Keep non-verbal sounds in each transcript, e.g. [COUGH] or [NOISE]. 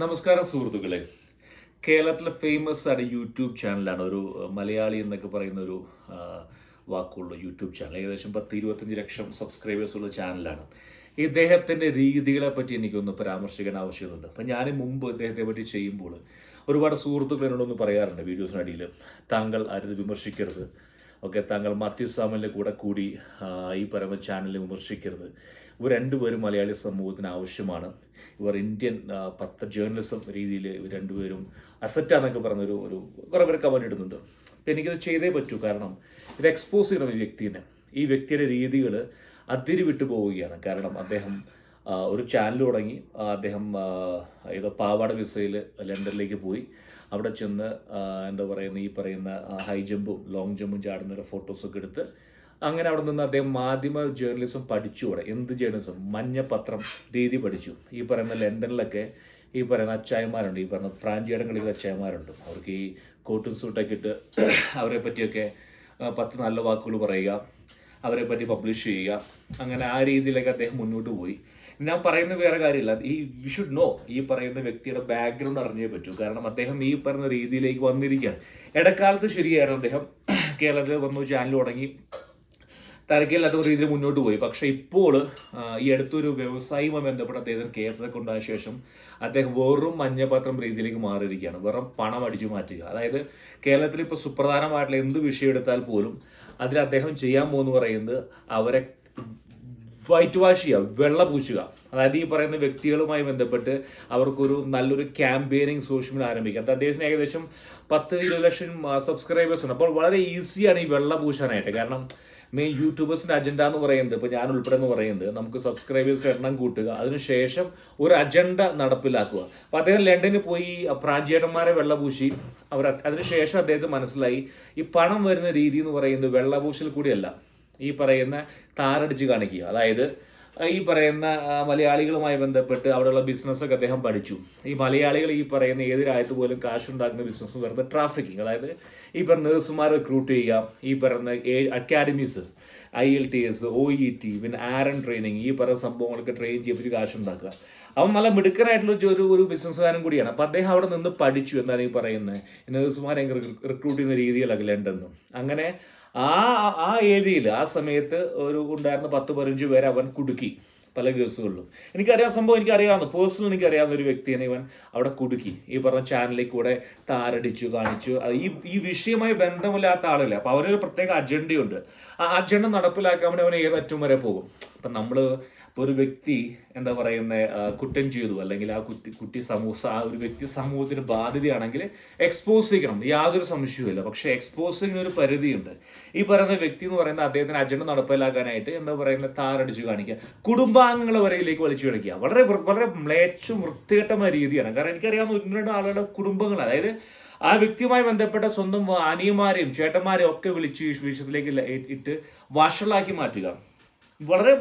നമസ്കാരം സുഹൃത്തുക്കളെ. കേരളത്തിലെ ഫേമസ് ആയ യൂട്യൂബ് ചാനലാണ് ഒരു മലയാളി എന്നൊക്കെ പറയുന്ന ഒരു വാക്കുള്ള യൂട്യൂബ് ചാനൽ. ഏകദേശം പത്ത് ഇരുപത്തഞ്ച് ലക്ഷം സബ്സ്ക്രൈബേഴ്സ് ഉള്ള ചാനലാണ്. ഇദ്ദേഹത്തിന്റെ രീതികളെ പറ്റി എനിക്കൊന്ന് പരാമർശിക്കാൻ ആവശ്യമുണ്ട്. അപ്പം ഞാൻ മുമ്പ് ഇദ്ദേഹത്തെ പറ്റി ചെയ്യുമ്പോൾ ഒരുപാട് സുഹൃത്തുക്കൾ എന്നോടൊന്ന് പറയാറുണ്ട് വീഡിയോസിനടിയിൽ. താങ്കൾ ആരും വിമർശിക്കരുത്. ഓക്കെ താങ്കൾ മാത്യു സാമലിന്റെ കൂടെ കൂടി ഈ പറയുന്ന ചാനലിൽ വിമർശിക്കരുത്. ഇവർ രണ്ടുപേരും മലയാളി സമൂഹത്തിന് ആവശ്യമാണ്. ഇവർ ഇന്ത്യൻ പത്ര ജേർണലിസം രീതിയിൽ ഇവർ രണ്ടുപേരും അസറ്റാന്നൊക്കെ പറഞ്ഞൊരു ഒരു കുറേ പേര് കമന്റ് ഇടുന്നുണ്ട്. അപ്പം എനിക്കത് ചെയ്തേ പറ്റൂ. കാരണം ഇത് എക്സ്പോസ് ചെയ്യണം ഈ വ്യക്തിനെ ഈ വ്യക്തിയുടെ രീതികൾ അതിരി വിട്ടു പോവുകയാണ്. കാരണം അദ്ദേഹം ഒരു ചാനൽ തുടങ്ങി. അദ്ദേഹം ഏതോ പാവാട വിസയിൽ ലണ്ടനിലേക്ക് പോയി. അവിടെ ചെന്ന് എന്താ പറയുന്ന ഈ പറയുന്ന ഹൈ ജമ്പും ലോങ് ജമ്പും ചാടുന്ന ഒരു ഫോട്ടോസൊക്കെ എടുത്ത് അങ്ങനെ അവിടെ നിന്ന് അദ്ദേഹം മാധ്യമ ജേർണലിസം പഠിച്ചു ഇവിടെ എന്ത് ജേർണലിസം മഞ്ഞപത്രം രീതി പഠിച്ചു. ഈ പറയുന്ന ലണ്ടനിലൊക്കെ ഈ പറയുന്ന അച്ചായന്മാരുണ്ട്. ഈ പറയുന്ന പ്രാഞ്ചിയുടെ കളിക്കുന്ന അച്ചായന്മാരുണ്ട്. അവർക്ക് ഈ കോട്ടും സൂട്ടൊക്കെ ഇട്ട് അവരെ പറ്റിയൊക്കെ പത്ത് നല്ല വാക്കുകൾ പറയുക. അവരെ പറ്റി പബ്ലിഷ് ചെയ്യുക. അങ്ങനെ ആ രീതിയിലേക്ക് അദ്ദേഹം മുന്നോട്ട് പോയി. ഞാൻ പറയുന്ന വേറെ കാര്യമില്ല. ഈ വി ഷുഡ് നോ ഈ പറയുന്ന വ്യക്തിയുടെ ബാക്ക്ഗ്രൗണ്ട് അറിഞ്ഞേ പറ്റൂ. കാരണം അദ്ദേഹം ഈ പറയുന്ന രീതിയിലേക്ക് വന്നിരിക്കുകയാണ്. ഇടക്കാലത്ത് ശരിയായിരുന്നു. അദ്ദേഹം [CLEARS THROAT] കേരളത്തിൽ വന്നു ചാനൽ തുടങ്ങി. തരക്കില്ലാത്ത ഒരു രീതിയിൽ മുന്നോട്ട് പോയി. പക്ഷേ ഇപ്പോൾ ഈ അടുത്തൊരു വ്യവസായവുമായി ബന്ധപ്പെട്ട അദ്ദേഹത്തിന് കേസൊക്കെ ഉണ്ടായ ശേഷം അദ്ദേഹം വെറും മഞ്ഞപത്രം രീതിയിലേക്ക് മാറിയിരിക്കുകയാണ്. വെറും പണം അടിച്ചു മാറ്റുക. അതായത് കേരളത്തിൽ ഇപ്പോൾ സുപ്രധാനമായിട്ടുള്ള എന്ത് വിഷയം എടുത്താൽ പോലും അതിൽ അദ്ദേഹം ചെയ്യാൻ പോകുന്നു പറയുന്നത് അവരെ വൈറ്റ് വാഷ് ചെയ്യുക വെള്ള പൂശുക. അതായത് ഈ പറയുന്ന വ്യക്തികളുമായി ബന്ധപ്പെട്ട് അവർക്കൊരു നല്ലൊരു ക്യാമ്പയിനിങ് സോഷ്യൽ മീഡിയ ആരംഭിക്കുക. അത് അദ്ദേഹത്തിന് ഏകദേശം പത്ത് ഇരുപത് ലക്ഷം സബ്സ്ക്രൈബേഴ്സ് ഉണ്ട്. അപ്പോൾ വളരെ ഈസിയാണ് ഈ വെള്ള പൂശാനായിട്ട്. കാരണം മെയിൻ യൂട്യൂബേഴ്സിന്റെ അജണ്ട എന്ന് പറയുന്നത് ഇപ്പോൾ ഞാൻ ഉൾപ്പെടെ എന്ന് പറയുന്നത് നമുക്ക് സബ്സ്ക്രൈബേഴ്സ് എണ്ണം കൂട്ടുക അതിനുശേഷം ഒരു അജണ്ട നടപ്പിലാക്കുക. അപ്പോൾ അദ്ദേഹം ലണ്ടനിൽ പോയി പ്രാഞ്ചേട്ടന്മാരെ വെള്ളപൂശി അവർ അതിനുശേഷം അദ്ദേഹത്തിന് മനസ്സിലായി ഈ പണം വരുന്ന രീതി എന്ന് പറയുന്നത് വെള്ളപൂശൽ കൂടിയല്ല. ഈ പറയുന്ന താറടിച്ച് കാണിക്കുക. അതായത് ഈ പറയുന്ന മലയാളികളുമായി ബന്ധപ്പെട്ട് അവിടെയുള്ള ബിസിനസ്സൊക്കെ അദ്ദേഹം പഠിച്ചു. ഈ മലയാളികൾ ഈ പറയുന്ന ഏത് രാജ്യത്ത് പോലും കാശുണ്ടാക്കുന്ന ബിസിനസ് പറയുന്നത് ട്രാഫിക്കിങ് അതായത് ഈ പറഞ്ഞ നഴ്സുമാർ റിക്രൂട്ട് ചെയ്യുക ഈ പറയുന്ന academies I L T S O E T പിന്നെ ആരൻ ട്രെയിനിങ് ഈ പറയുന്ന സംഭവങ്ങളൊക്കെ ട്രെയിൻ ചെയ്യിപ്പിച്ച് കാശുണ്ടാക്കുക അവൻ നല്ല മിടുക്കനായിട്ടുള്ള ഒരു ഒരു ബിസിനസ്സുകാരൻ കൂടിയാണ്. അപ്പോൾ അദ്ദേഹം അവിടെ നിന്ന് പഠിച്ചു എന്നാണ് ഈ പറയുന്നത്. നഴ്സുമാരെ റിക്രൂട്ട് ചെയ്യുന്ന രീതിയിലൊക്കെ ലണ്ടെന്നും അങ്ങനെ ആ ആ ഏരിയയിൽ ആ സമയത്ത് ഒരു ഉണ്ടായിരുന്ന പത്ത് പതിനഞ്ച് പേരെ അവൻ കുടുക്കി പല കേസുകളിലും. എനിക്കറിയാം സംഭവം എനിക്കറിയാവുന്ന പേഴ്സണൽ എനിക്കറിയാവുന്ന ഒരു വ്യക്തിയെ ഇവൻ അവിടെ കുടുക്കി. ഈ പറഞ്ഞ ചാനലിൽ കൂടെ താരടിച്ചു കാണിച്ചു. ഈ ഈ വിഷയമായി ബന്ധമില്ലാത്ത ആളില്ല അപ്പോൾ അവരൊരു പ്രത്യേക അജണ്ടയുണ്ട് ആ അജണ്ട നടപ്പിലാക്കാൻ വേണ്ടി അവൻ ഏതറ്റം വരെ പോകും. അപ്പം നമ്മൾ ഒരു വ്യക്തി എന്താ പറയുന്നത് കുറ്റം ചെയ്തു അല്ലെങ്കിൽ ആ കുട്ടി കുട്ടി സമൂഹ ആ ഒരു വ്യക്തി സമൂഹത്തിന് ബാധ്യതയാണെങ്കിൽ എക്സ്പോസ് ചെയ്യണം. യാതൊരു സംശയവുമില്ല. പക്ഷേ എക്സ്പോസിങ്ങിന് ഒരു പരിധിയുണ്ട്. ഈ പറയുന്ന വ്യക്തി എന്ന് പറയുന്ന അദ്ദേഹത്തിന് അജണ്ട നടപ്പിലാക്കാനായിട്ട് എന്താ പറയുന്നത് താരടിച്ചു കാണിക്കുക. കുടുംബാംഗങ്ങളെ വരയിലേക്ക് വലിച്ചു കാണിക്കുക വളരെ വളരെ മ്ലേച്ചും വൃത്തികെട്ടമായ രീതിയാണ്. കാരണം എനിക്കറിയാവുന്ന ഒന്ന് രണ്ട് ആളുകളുടെ കുടുംബങ്ങൾ അതായത് ആ വ്യക്തിയുമായി ബന്ധപ്പെട്ട സ്വന്തം അനിയന്മാരെയും ചേട്ടന്മാരെയും ഒക്കെ വിളിച്ച് വിഷയത്തിലേക്ക് ഇട്ട് വഷളാക്കി മാറ്റുക. വളരെ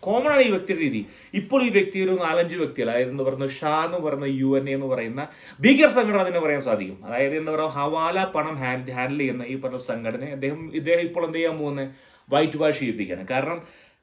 കോമൺ ആണ് ഈ വ്യക്തിയുടെ രീതി. ഇപ്പോൾ ഈ വ്യക്തി ഒരു നാലഞ്ച് വ്യക്തികൾ അതായത് എന്ന് പറയുന്ന ഷാ എന്ന് പറയുന്ന യു എൻ എന്ന് പറയുന്ന ഭീകര സംഘടന തന്നെ പറയാൻ സാധിക്കും. അതായത് എന്ന് പറയുക ഹവാല പണം ഹാൻഡ് ഹാൻഡിൽ ചെയ്യുന്ന ഈ പറഞ്ഞ സംഘടന. അദ്ദേഹം ഇദ്ദേഹം ഇപ്പോൾ എന്ത് ചെയ്യാൻ പോകുന്നത് വൈറ്റ് വാഷ് ചെയ്യിപ്പിക്കുകയാണ്. കാരണം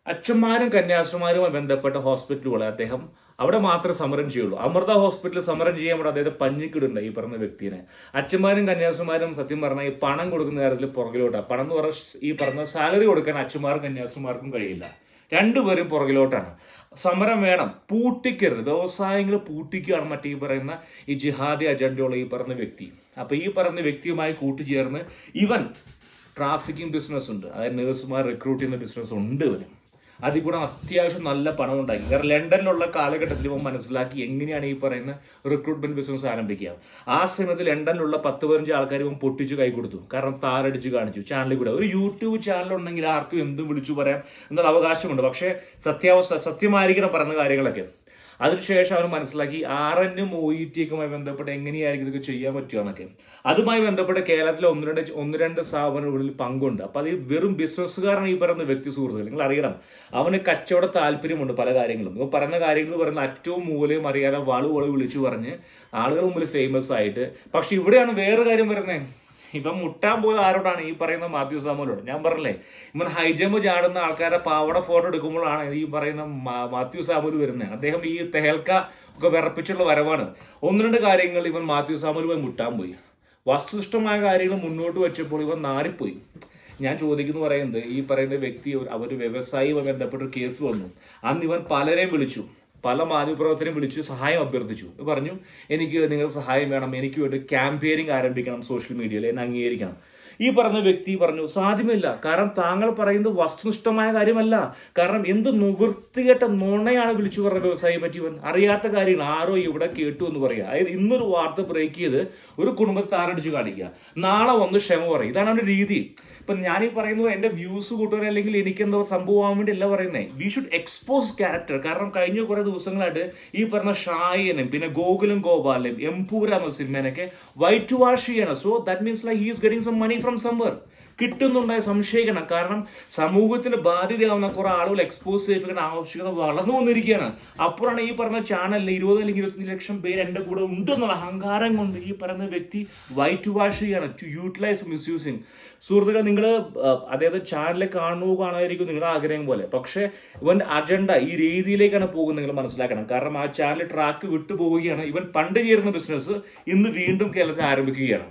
അച്ഛന്മാരും കന്യാസുമാരുമായി ബന്ധപ്പെട്ട ഹോസ്പിറ്റലുകൾ അദ്ദേഹം അവിടെ മാത്രമേ സമരം ചെയ്യുള്ളൂ. അമൃത ഹോസ്പിറ്റലിൽ സമരം ചെയ്യാൻ ഇവിടെ അദ്ദേഹത്തെ പഞ്ഞിക്കിടുണ്ട് ഈ പറഞ്ഞ വ്യക്തിനെ. അച്ഛന്മാരും കന്യാസുമാരും സത്യം പറഞ്ഞാൽ ഈ പണം കൊടുക്കുന്ന കാര്യത്തിൽ പുറകിലോട്ടാണ് പണം എന്ന് പറഞ്ഞ ഈ പറഞ്ഞ സാലറി കൊടുക്കാൻ അച്ഛന്മാർക്കും കന്യാസുമാർക്കും കഴിയില്ല. രണ്ടുപേരും പുറകിലോട്ടാണ്. സമരം വേണം. പൂട്ടിക്കരുത്. വ്യവസായങ്ങൾ പൂട്ടിക്കുകയാണ് മറ്റേ ഈ പറയുന്ന ഈ ജിഹാദി അജണ്ടയുള്ള ഈ പറഞ്ഞ വ്യക്തി. അപ്പോൾ ഈ പറഞ്ഞ വ്യക്തിയുമായി കൂട്ടുചേർന്ന് ഇവൻ ട്രാഫിക്കിംഗ് ബിസിനസ് ഉണ്ട് അതായത് നേഴ്സുമാർ റിക്രൂട്ട് ചെയ്യുന്ന ബിസിനസ് ഉണ്ട് ഇവന്. കൂടെ അത്യാവശ്യം നല്ല പണം ഉണ്ടാക്കി കാരണം ലണ്ടനിലുള്ള കാലഘട്ടത്തിൽ ഇവൻ മനസ്സിലാക്കി എങ്ങനെയാണ് ഈ പറയുന്ന റിക്രൂട്ട്മെന്റ് ബിസിനസ് ആരംഭിക്കുക. ആ സമയത്ത് ലണ്ടനിലുള്ള പത്ത് പതിനഞ്ച് ആൾക്കാർ ഇവൻ പൊട്ടിച്ച് കൈ കൊടുത്തു. കാരണം താരടിച്ച് കാണിച്ചു. ചാനലിൽ കൂടെ. ഒരു യൂട്യൂബ് ചാനൽ ഉണ്ടെങ്കിൽ ആർക്കും എന്തും വിളിച്ചു പറയാം എന്നുള്ള അവകാശമുണ്ട്. പക്ഷേ സത്യാവസ്ഥ സത്യമായിരിക്കണം പറയുന്ന കാര്യങ്ങളൊക്കെ. അതിനുശേഷം അവർ മനസ്സിലാക്കി ആർ എന്നും ഒ ഇ ടി ഒക്കെയുമായി ബന്ധപ്പെട്ട് എങ്ങനെയായിരിക്കും ഇതൊക്കെ ചെയ്യാൻ പറ്റുക എന്നൊക്കെ. അതുമായി ബന്ധപ്പെട്ട് കേരളത്തിലെ ഒന്ന് രണ്ട് ഒന്ന് രണ്ട് സ്ഥാപനങ്ങളിൽ പങ്കുണ്ട്. അപ്പോൾ അത് വെറും ബിസിനസ്സുകാരാണ് ഈ പറയുന്ന വ്യക്തി സുഹൃത്തുക്കൾ. നിങ്ങൾ അറിയണം അവന് കച്ചവട താല്പര്യമുണ്ട് പല കാര്യങ്ങളും. ഇപ്പോൾ പറയുന്ന കാര്യങ്ങൾ പറയുന്ന ഏറ്റവും മൂലയും അറിയാതെ വളു വളു വിളിച്ചു പറഞ്ഞ് ആളുകൾ മുമ്പിൽ ഫേമസ് ആയിട്ട്. പക്ഷെ ഇവിടെയാണ് വേറെ കാര്യം വരുന്നത്. ഇവൻ മുട്ടാൻ പോയത് ആരോടാണ്? ഈ പറയുന്ന മാത്യു സാമുവലോട് ഞാൻ പറഞ്ഞില്ലേ ഇവൻ ഹൈജമ്പ് ചാടുന്ന ആൾക്കാരെ പാവട ഫോട്ടോ എടുക്കുമ്പോഴാണ് ഈ പറയുന്ന മാത്യു സാമുൽ വരുന്നത്. അദ്ദേഹം ഈ തെഹൽക്ക ഒക്കെ വിറപ്പിച്ചുള്ള വരവാണ്. ഒന്ന് രണ്ട് കാര്യങ്ങൾ ഇവൻ മാത്യു സാമുൽ പോയി മുട്ടാൻ പോയി. വസ്തുനിഷ്ഠമായ കാര്യങ്ങൾ മുന്നോട്ട് വെച്ചപ്പോൾ ഇവൻ നാറിപ്പോയി. ഞാൻ ചോദിക്കുന്നു പറയുന്നത് ഈ പറയുന്ന വ്യക്തി അവർ വ്യവസായിയുമായി ബന്ധപ്പെട്ട കേസ് വന്നു. അന്ന് ഇവൻ പലരെയും വിളിച്ചു. പല മാധ്യമപ്രവർത്തനം വിളിച്ചു സഹായം അഭ്യർത്ഥിച്ചു. പറഞ്ഞു എനിക്ക് നിങ്ങളുടെ സഹായം വേണം. എനിക്ക് വേണ്ടി ക്യാമ്പയിനിങ് ആരംഭിക്കണം സോഷ്യൽ മീഡിയയിൽ എന്നെ അംഗീകരിക്കണം. ഈ പറഞ്ഞ വ്യക്തി പറഞ്ഞു സാധ്യമല്ല. കാരണം താങ്കൾ പറയുന്നത് വസ്തുനിഷ്ഠമായ കാര്യമല്ല. കാരണം എന്ത് നിവൃത്തികെട്ട നുണയാണ് വിളിച്ചു പറഞ്ഞ വ്യവസായിയെ പറ്റിയവൻ അറിയാത്ത കാര്യങ്ങൾ ആരോ ഇവിടെ കേട്ടു എന്ന് പറയുക അതായത് ഇന്നൊരു വാർത്ത ബ്രേക്ക് ചെയ്ത് ഒരു കുടുംബത്തെ താരടിച്ച് കാണിക്കുക. നാളെ വന്ന് ക്ഷമ പറയും. ഇതാണ് അവന്റെ രീതി. ഇപ്പം ഞാൻ ഈ പറയുന്നത് എന്റെ വ്യൂസ് കൂട്ടുവാൻ അല്ലെങ്കിൽ എനിക്ക് എന്തോ സംഭവമാകാൻ വേണ്ടി അല്ല പറയുന്നത് വി ഷുഡ് എക്സ്പോസ് ക്യാരക്ടർ കാരണം കഴിഞ്ഞ കുറേ ദിവസങ്ങളായിട്ട് ഈ പറഞ്ഞ ഷായനും പിന്നെ ഗോകുലും ഗോപാലും എംപൂര എന്ന സിനിമേനൊക്കെ വൈറ്റ് വാഷ് ചെയ്യണം. So that means like he's getting some money from somewhere കിട്ടുന്നുണ്ടായ സംശയിക്കണം. കാരണം സമൂഹത്തിന് ബാധ്യതയാവുന്ന കുറെ ആളുകൾ എക്സ്പോസ് ചെയ്യിപ്പിക്കുന്ന ആവശ്യകത വളർന്നു വന്നിരിക്കുകയാണ്. അപ്പോഴാണ് ഈ പറഞ്ഞ ചാനലിൽ ഇരുപത് അല്ലെങ്കിൽ ഇരുപത്തഞ്ച് ലക്ഷം പേര് എന്റെ കൂടെ ഉണ്ടെന്നുള്ള അഹങ്കാരം കൊണ്ട് ഈ പറയുന്ന വ്യക്തി വൈറ്റ് വാഷ് ചെയ്യാണ് ടു യൂട്ടിലൈസ് മിസ്യൂസിങ് സുഹൃത്തുക്കൾ നിങ്ങൾ അതായത് ചാനൽ കാണുക കാണാതിരിക്കും നിങ്ങളുടെ ആഗ്രഹം പോലെ. പക്ഷേ ഇവൻ അജണ്ട ഈ രീതിയിലേക്കാണ് പോകുന്നത് നിങ്ങൾ മനസ്സിലാക്കണം. കാരണം ആ ചാനൽ ട്രാക്ക് വിട്ടു പോവുകയാണ് ഇവൻ പണ്ട് ചേരുന്ന ബിസിനസ് ഇന്ന് വീണ്ടും കേരളത്തിൽ ആരംഭിക്കുകയാണ്.